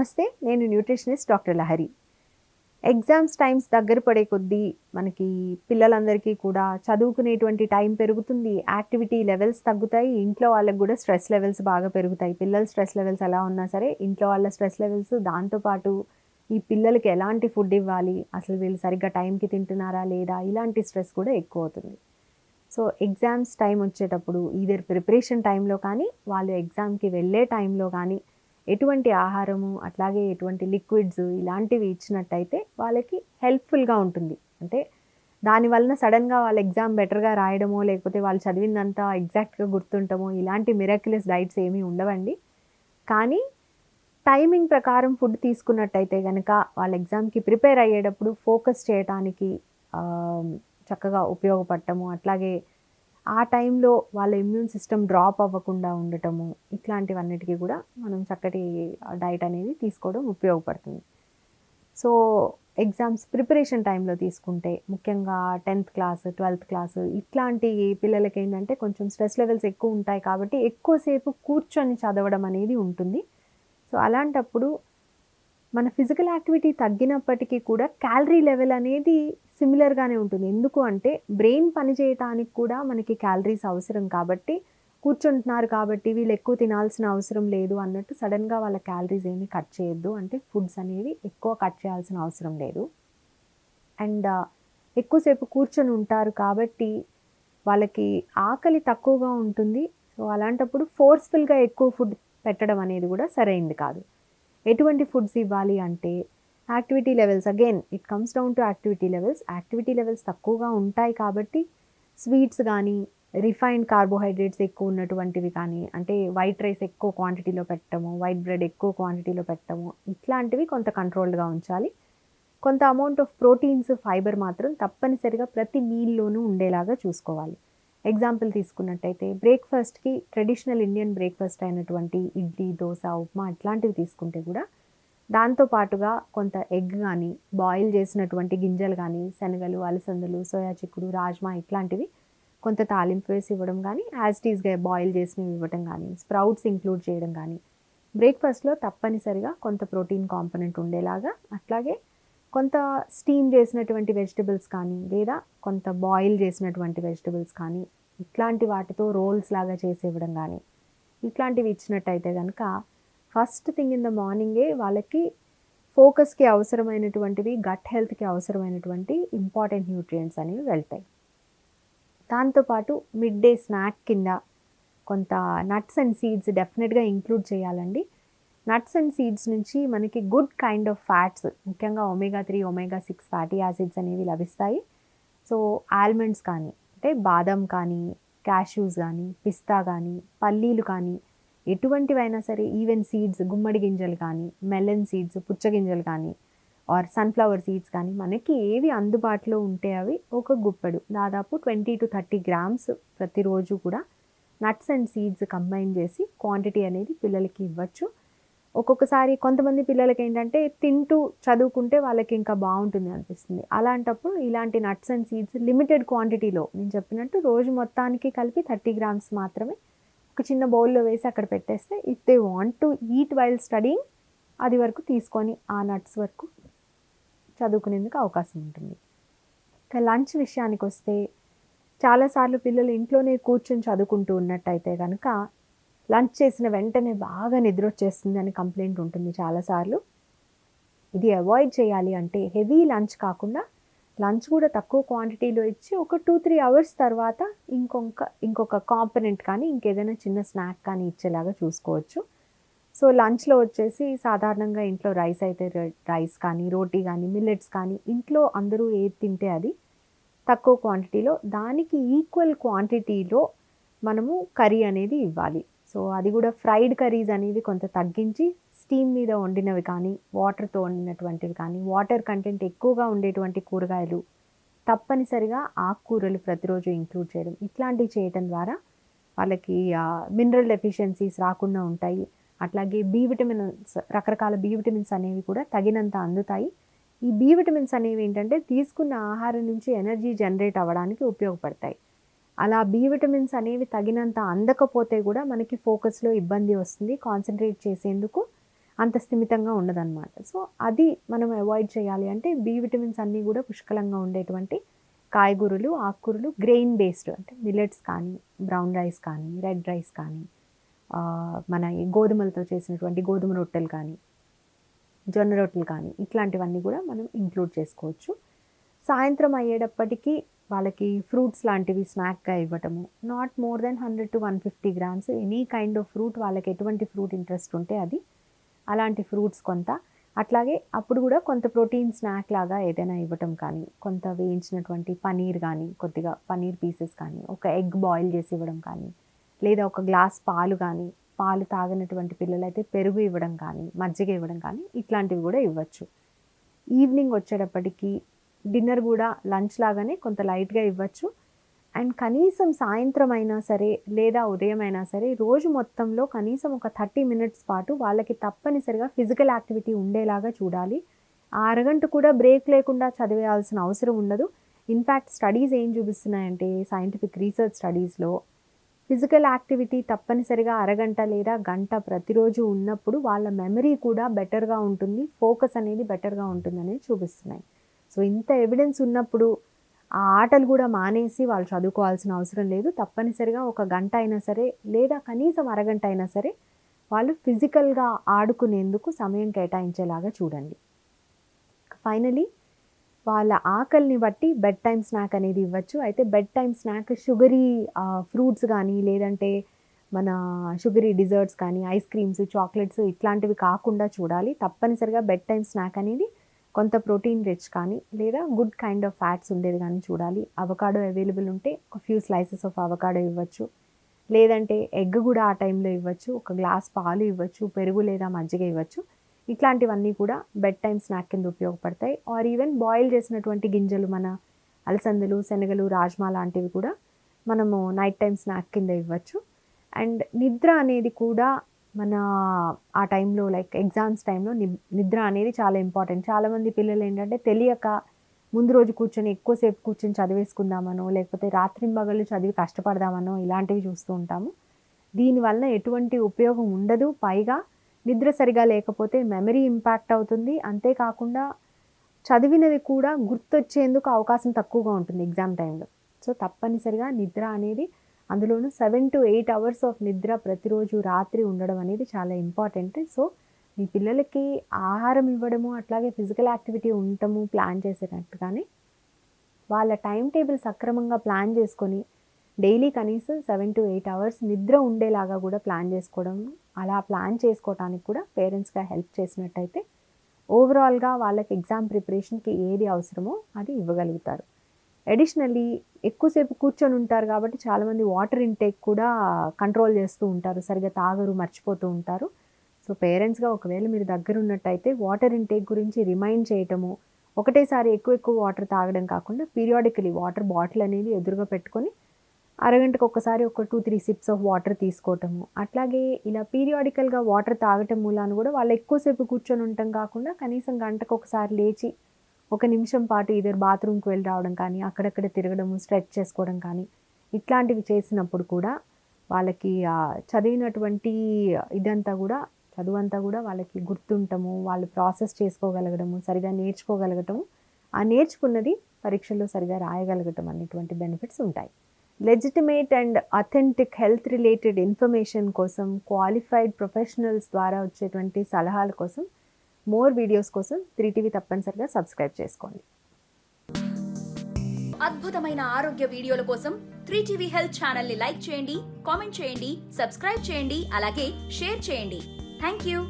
నమస్తే నేను nutritionist doctor Lahari. Exams times దగ్గర పడే కొద్దీ మనకి పిల్లలందరికీ కూడా చదువుకునేటువంటి టైం పెరుగుతుంది యాక్టివిటీ లెవెల్స్ తగ్గుతాయి ఇంట్లో వాళ్ళకి కూడా స్ట్రెస్ లెవెల్స్ బాగా పెరుగుతాయి. పిల్లల స్ట్రెస్ లెవెల్స్ ఎలా ఉన్నా సరే ఇంట్లో వాళ్ళ స్ట్రెస్ లెవెల్స్ దాంతోపాటు ఈ పిల్లలకి ఎలాంటి ఫుడ్ ఇవ్వాలి అసలు వీళ్ళు సరిగ్గా టైంకి తింటున్నారా లేదా ఇలాంటి స్ట్రెస్ కూడా ఎక్కువ అవుతుంది. సో ఎగ్జామ్స్ టైం వచ్చేటప్పుడు ఈదర్ ప్రిపరేషన్ టైంలో కానీ వాళ్ళు ఎగ్జామ్కి వెళ్ళే టైంలో కానీ ఎటువంటి ఆహారము అట్లాగే ఎటువంటి లిక్విడ్స్ ఇలాంటివి ఇచ్చినట్టయితే వాళ్ళకి హెల్ప్ఫుల్గా ఉంటుంది. అంటే దానివలన సడన్గా వాళ్ళ ఎగ్జామ్ బెటర్గా రాయడమో లేకపోతే వాళ్ళు చదివిందంతా ఎగ్జాక్ట్గా గుర్తుంటమో ఇలాంటి మిరాక్యులస్ డైట్స్ ఏమీ ఉండవండి. కానీ టైమింగ్ ప్రకారం ఫుడ్ తీసుకున్నట్టయితే కనుక వాళ్ళ ఎగ్జామ్కి ప్రిపేర్ అయ్యేటప్పుడు ఫోకస్ చేయడానికి చక్కగా ఉపయోగపడటము అట్లాగే ఆ టైంలో వాళ్ళ ఇమ్యూన్ సిస్టమ్ డ్రాప్ అవ్వకుండా ఉండటము ఇట్లాంటివన్నిటికీ కూడా మనం చక్కటి డైట్ అనేది తీసుకోవడం ఉపయోగపడుతుంది. సో ఎగ్జామ్స్ ప్రిపరేషన్ టైంలో తీసుకుంటే ముఖ్యంగా టెన్త్ క్లాస్ ట్వెల్త్ క్లాస్ ఇట్లాంటి పిల్లలకి ఏంటంటే కొంచెం స్ట్రెస్ లెవెల్స్ ఎక్కువ ఉంటాయి కాబట్టి ఎక్కువసేపు కూర్చొని చదవడం అనేది ఉంటుంది. సో అలాంటప్పుడు మన ఫిజికల్ యాక్టివిటీ తగ్గినప్పటికీ కూడా క్యాలరీ లెవెల్ అనేది సిమిలర్గానే ఉంటుంది. ఎందుకు అంటే బ్రెయిన్ పనిచేయటానికి కూడా మనకి క్యాలరీస్ అవసరం కాబట్టి కూర్చుంటున్నారు కాబట్టి వీళ్ళు ఎక్కువ తినాల్సిన అవసరం లేదు అన్నట్టు సడన్గా వాళ్ళ క్యాలరీస్ ఏమి కట్ చేయొద్దు. అంటే ఫుడ్స్ అనేవి ఎక్కువ కట్ చేయాల్సిన అవసరం లేదు. అండ్ uh, ఎక్కువసేపు కూర్చొని ఉంటారు కాబట్టి వాళ్ళకి ఆకలి తక్కువగా ఉంటుంది. సో అలాంటప్పుడు ఫోర్స్ఫుల్గా ఎక్కువ ఫుడ్ పెట్టడం అనేది కూడా సరైంది కాదు. ఎటువంటి ఫుడ్స్ ఇవ్వాలి అంటే activity levels. Again it comes down to activity levels activity levels తక్కువగా ఉంటాయి కాబట్టి స్వీట్స్ కానీ రిఫైన్డ్ కార్బోహైడ్రేట్స్ ఎక్కువ ఉన్నటువంటివి కానీ అంటే వైట్ రైస్ ఎక్కువ క్వాంటిటీలో పెట్టము వైట్ బ్రెడ్ ఎక్కువ క్వాంటిటీలో పెట్టము ఇట్లాంటివి కొంత కంట్రోల్డ్గా ఉంచాలి. కొంత అమౌంట్ ఆఫ్ ప్రోటీన్స్ ఫైబర్ మాత్రం తప్పనిసరిగా ప్రతి మీల్లోనూ ఉండేలాగా చూసుకోవాలి. ఎగ్జాంపుల్ తీసుకున్నట్టయితే బ్రేక్ఫాస్ట్కి ట్రెడిషనల్ ఇండియన్ బ్రేక్ఫాస్ట్ అయినటువంటి ఇడ్లీ దోశ ఉప్మా అట్లాంటివి తీసుకుంటే కూడా దాంతో పాటుగా కొంత ఎగ్ కానీ బాయిల్ చేసినటువంటి గింజలు కానీ శనగలు అలసందలు సోయా చిక్కుడు రాజ్మా ఇట్లాంటివి కొంత తాలింపు వేసి ఇవ్వడం కానీ యాజ్ టీస్గా బాయిల్ చేసినవి ఇవ్వడం కానీ స్ప్రౌట్స్ ఇంక్లూడ్ చేయడం కానీ బ్రేక్ఫాస్ట్లో తప్పనిసరిగా కొంత ప్రోటీన్ కాంపనెంట్ ఉండేలాగా అట్లాగే కొంత స్టీమ్ చేసినటువంటి వెజిటబుల్స్ కానీ లేదా కొంత బాయిల్ చేసినటువంటి వెజిటబుల్స్ కానీ ఇట్లాంటి వాటితో రోల్స్ లాగా చేసి ఇవ్వడం కానీ ఇట్లాంటివి ఇచ్చినట్టయితే కనుక ఫస్ట్ థింగ్ ఇన్ ద మార్నింగే వాళ్ళకి ఫోకస్కి అవసరమైనటువంటివి గట్ హెల్త్కి అవసరమైనటువంటి ఇంపార్టెంట్ న్యూట్రియంట్స్ అనేవి వెళ్తాయి. దాంతోపాటు మిడ్ డే స్నాక్ కింద కొంత నట్స్ అండ్ సీడ్స్ డెఫినెట్గా ఇంక్లూడ్ చేయాలండి. నట్స్ అండ్ సీడ్స్ నుంచి మనకి గుడ్ కైండ్ ఆఫ్ ఫ్యాట్స్ ముఖ్యంగా omega three omega six fatty acids అనేవి లభిస్తాయి. సో ఆల్మండ్స్ కానీ అంటే బాదం కానీ క్యాష్యూస్ కానీ పిస్తా కానీ పల్లీలు కానీ ఎటువంటివైనా సరే ఈవెన్ సీడ్స్ గుమ్మడి గింజలు కానీ మెలన్ సీడ్స్ పుచ్చగింజలు కానీ ఆర్ సన్ఫ్లవర్ సీడ్స్ కానీ మనకి ఏవి అందుబాటులో ఉంటే అవి ఒక గుప్పెడు. దాదాపు ట్వంటీ టు థర్టీ గ్రామ్స్ ప్రతిరోజు కూడా నట్స్ అండ్ సీడ్స్ కంబైన్ చేసి క్వాంటిటీ అనేది పిల్లలకి ఇవ్వచ్చు. ఒక్కొక్కసారి కొంతమంది పిల్లలకి ఏంటంటే తింటూ చదువుకుంటే వాళ్ళకి ఇంకా బాగుంటుంది అనిపిస్తుంది. అలాంటప్పుడు ఇలాంటి నట్స్ అండ్ సీడ్స్ లిమిటెడ్ క్వాంటిటీలో నేను చెప్పినట్టు రోజు మొత్తానికి కలిపి థర్టీ గ్రామ్స్ మాత్రమే ఒక చిన్న బౌల్లో వేసి అక్కడ పెట్టేస్తే if they want to eat while studying అది వరకు తీసుకొని ఆ నట్స్ వరకు చదువుకునేందుకు అవకాశం ఉంటుంది. ఇక లంచ్ విషయానికి వస్తే చాలాసార్లు పిల్లలు ఇంట్లోనే కూర్చొని చదువుకుంటూ ఉన్నట్టయితే కనుక లంచ్ చేసిన వెంటనే బాగా నిద్ర వచ్చేస్తుంది అని కంప్లైంట్ ఉంటుంది చాలాసార్లు ఇది అవాయిడ్ చేయాలి అంటే హెవీ లంచ్ కాకుండా లంచ్ కూడా తక్కువ క్వాంటిటీలో ఇచ్చి ఒక టూ త్రీ అవర్స్ తర్వాత ఇంకొక ఇంకొక కాంపనెంట్ కానీ ఇంకేదైనా చిన్న స్నాక్ కానీ ఇచ్చేలాగా చూసుకోవచ్చు. సో లంచ్లో వచ్చేసి సాధారణంగా ఇంట్లో రైస్ అయితే రైస్ కానీ రోటీ కానీ మిల్లెట్స్ కానీ ఇంట్లో అందరూ ఏది తింటే అది తక్కువ క్వాంటిటీలో. దానికి ఈక్వల్ క్వాంటిటీలో మనము కర్రీ అనేది ఇవ్వాలి. సో అది కూడా ఫ్రైడ్ కర్రీస్ అనేవి కొంత తగ్గించి స్టీమ్ మీద వండినవి కానీ వాటర్తో వండినటువంటివి కానీ వాటర్ కంటెంట్ ఎక్కువగా ఉండేటువంటి కూరగాయలు తప్పనిసరిగా ఆకుకూరలు ప్రతిరోజు ఇంక్లూడ్ చేయడం. ఇట్లాంటివి చేయటం ద్వారా వాళ్ళకి మినరల్ డెఫిషియన్సీస్ రాకుండా ఉంటాయి. అట్లాగే బి విటమిన్స్ రకరకాల బి విటమిన్స్ అనేవి కూడా తగినంత అందుతాయి. ఈ బి విటమిన్స్ అనేవి ఏంటంటే తీసుకున్న ఆహారం నుంచి ఎనర్జీ జనరేట్ అవ్వడానికి ఉపయోగపడతాయి. అలా బి విటమిన్స్ అనేవి తగినంత అందకపోతే కూడా మనకి ఫోకస్లో ఇబ్బంది వస్తుంది. కాన్సన్ట్రేట్ చేసేందుకు అంత స్థిమితంగా ఉండదన్నమాట. సో అది మనం అవాయిడ్ చేయాలి అంటే బి విటమిన్స్ అన్నీ కూడా పుష్కలంగా ఉండేటువంటి కాయగూరలు ఆకుకూరలు గ్రెయిన్ బేస్డ్ అంటే మిల్లెట్స్ కానీ బ్రౌన్ రైస్ కానీ రెడ్ రైస్ కానీ మన ఈ గోధుమలతో చేసినటువంటి గోధుమ రొట్టెలు కానీ జొన్న రొట్టెలు కానీ ఇట్లాంటివన్నీ కూడా మనం ఇంక్లూడ్ చేసుకోవచ్చు. సాయంత్రం అయ్యేటప్పటికీ వాళ్ళకి ఫ్రూట్స్ లాంటివి స్నాక్గా ఇవ్వటము not more than hundred to one fifty grams any kind of fruit వాళ్ళకి ఎటువంటి ఫ్రూట్ ఇంట్రెస్ట్ ఉంటే అది అలాంటి ఫ్రూట్స్ కొంత. అట్లాగే అప్పుడు కూడా కొంత ప్రోటీన్ స్నాక్ లాగా ఏదైనా ఇవ్వటం కానీ కొంత వేయించినటువంటి పనీర్ కానీ కొద్దిగా పనీర్ పీసెస్ కానీ ఒక ఎగ్ బాయిల్ చేసి ఇవ్వడం కానీ లేదా ఒక గ్లాస్ పాలు కానీ పాలు తాగినటువంటి పిల్లలైతే పెరుగు ఇవ్వడం కానీ మజ్జిగ ఇవ్వడం కానీ ఇట్లాంటివి కూడా ఇవ్వచ్చు. ఈవినింగ్ వచ్చేటప్పటికి డిన్నర్ కూడా లంచ్ లాగానే కొంత లైట్గా ఇవ్వచ్చు. అండ్ కనీసం సాయంత్రం అయినా సరే లేదా ఉదయం అయినా సరే రోజు మొత్తంలో కనీసం ఒక థర్టీ మినిట్స్ పాటు వాళ్ళకి తప్పనిసరిగా ఫిజికల్ యాక్టివిటీ ఉండేలాగా చూడాలి. ఆ అరగంట కూడా బ్రేక్ లేకుండా చదివేయాల్సిన అవసరం ఉండదు. ఇన్ఫ్యాక్ట్ స్టడీస్ ఏం చూపిస్తున్నాయంటే సైంటిఫిక్ రీసెర్చ్ స్టడీస్లో ఫిజికల్ యాక్టివిటీ తప్పనిసరిగా అరగంట లేదా గంట ప్రతిరోజు ఉన్నప్పుడు వాళ్ళ మెమరీ కూడా బెటర్గా ఉంటుంది. ఫోకస్ అనేది బెటర్గా ఉంటుందని చూపిస్తున్నాయి. సో ఇంత ఎవిడెన్స్ ఉన్నప్పుడు ఆ ఆటలు కూడా మానేసి వాళ్ళు చదువుకోవాల్సిన అవసరం లేదు. తప్పనిసరిగా ఒక గంట అయినా సరే లేదా కనీసం అరగంట అయినా సరే వాళ్ళు ఫిజికల్గా ఆడుకునేందుకు సమయం కేటాయించేలాగా చూడండి. ఫైనలీ వాళ్ళ ఆకలిని బట్టి బెడ్ టైం స్నాక్ అనేది ఇవ్వచ్చు. అయితే bed time snack sugary fruits కానీ లేదంటే మన షుగరీ డిజర్ట్స్ కానీ ఐస్ క్రీమ్స్ చాక్లెట్స్ ఇట్లాంటివి కాకుండా చూడాలి. తప్పనిసరిగా బెడ్ టైం స్నాక్ అనేది కొంత ప్రోటీన్ రిచ్ కానీ లేదా గుడ్ కైండ్ ఆఫ్ ఫ్యాట్స్ ఉండేది కానీ చూడాలి. అవకాడో అవైలబుల్ ఉంటే ఒక ఫ్యూ స్లైసెస్ ఆఫ్ అవకాడో ఇవ్వచ్చు. లేదంటే ఎగ్ కూడా ఆ టైంలో ఇవ్వచ్చు. ఒక గ్లాస్ పాలు ఇవ్వచ్చు. పెరుగు లేదా మజ్జిగ ఇవ్వచ్చు. ఇట్లాంటివన్నీ కూడా బెడ్ టైం స్నాక్ కింద ఉపయోగపడతాయి. ఆర్ ఈవెన్ బాయిల్ చేసినటువంటి గింజలు మన అలసందలు శనగలు రాజ్మా లాంటివి కూడా మనము నైట్ టైం స్నాక్ కింద ఇవ్వచ్చు. అండ్ నిద్ర అనేది కూడా మన ఆ టైంలో లైక్ ఎగ్జామ్స్ టైంలో నిద్ర అనేది చాలా ఇంపార్టెంట్. చాలామంది పిల్లలు ఏంటంటే తెలియక ముందు రోజు కూర్చొని ఎక్కువసేపు కూర్చొని చదివేసుకుందామనో లేకపోతే రాత్రింబగళ్ళు చదివి కష్టపడదామనో ఇలాంటివి చూస్తూ ఉంటాము. దీనివల్ల ఎటువంటి ఉపయోగం ఉండదు. పైగా నిద్ర సరిగా లేకపోతే మెమరీ ఇంపాక్ట్ అవుతుంది. అంతేకాకుండా చదివినది కూడా గుర్తొచ్చేందుకు అవకాశం తక్కువగా ఉంటుంది ఎగ్జామ్ టైంలో. సో తప్పనిసరిగా నిద్ర అనేది అందులోనూ seven to eight hours of నిద్ర ప్రతిరోజు రాత్రి ఉండడం అనేది చాలా ఇంపార్టెంట్ సో మీ పిల్లలకి ఆహారం ఇవ్వడము అట్లాగే ఫిజికల్ యాక్టివిటీ ఉండటము ప్లాన్ చేసేటట్టుగానే వాళ్ళ టైం టేబుల్ సక్రమంగా ప్లాన్ చేసుకొని డైలీ కనీసం సెవెన్ టు ఎయిట్ అవర్స్ నిద్ర ఉండేలాగా కూడా ప్లాన్ చేసుకోవడం అలా ప్లాన్ చేసుకోవడానికి కూడా పేరెంట్స్గా హెల్ప్ చేసినట్టయితే ఓవరాల్గా వాళ్ళకి ఎగ్జామ్ ప్రిపరేషన్కి ఏది అవసరమో అది ఇవ్వగలుగుతారు. అడిషనల్లీ ఎక్కువసేపు కూర్చొని ఉంటారు కాబట్టి చాలామంది వాటర్ ఇంటేక్ కూడా కంట్రోల్ చేస్తూ ఉంటారు. సరిగా తాగరు మర్చిపోతూ ఉంటారు. సో పేరెంట్స్గా ఒకవేళ మీరు దగ్గర ఉన్నట్టయితే వాటర్ ఇంటేక్ గురించి రిమైండ్ చేయటము ఒకటేసారి ఎక్కువ ఎక్కువ వాటర్ తాగడం కాకుండా పీరియాడికలీ వాటర్ బాటిల్ అనేది ఎదురుగా పెట్టుకొని అరగంటకు ఒకసారి ఒక two three sips of water తీసుకోవటము. అట్లాగే ఇలా పీరియాడికల్గా వాటర్ తాగటం మూలాన కూడా వాళ్ళు ఎక్కువసేపు కూర్చొని ఉండటం కాకుండా కనీసం గంటకు ఒకసారి లేచి ఒక నిమిషం పాటు ఇద్దరు బాత్రూమ్కి వెళ్ళి రావడం కానీ అక్కడక్కడ తిరగడము స్ట్రెచ్ చేసుకోవడం కానీ ఇట్లాంటివి చేసినప్పుడు కూడా వాళ్ళకి చదివినటువంటి ఇదంతా కూడా చదువంతా కూడా వాళ్ళకి గుర్తుండటము వాళ్ళు ప్రాసెస్ చేసుకోగలగడము సరిగా నేర్చుకోగలగటము ఆ నేర్చుకున్నది పరీక్షల్లో సరిగా రాయగలగటం అనేటువంటి బెనిఫిట్స్ ఉంటాయి. Legitimate and authentic health related information కోసం క్వాలిఫైడ్ ప్రొఫెషనల్స్ ద్వారా వచ్చేటువంటి సలహాల కోసం మోర్ వీడియోస్ కోసం త్రీ టీవీ తప్పనిసరిగా సబ్స్క్రైబ్ చేసుకోండి. అద్భుతమైన ఆరోగ్య వీడియోల కోసం త్రీ టీవీ హెల్త్ ఛానల్ని లైక్ చేయండి కామెంట్ చేయండి సబ్స్క్రైబ్ చేయండి అలాగే షేర్ చేయండి. Thank you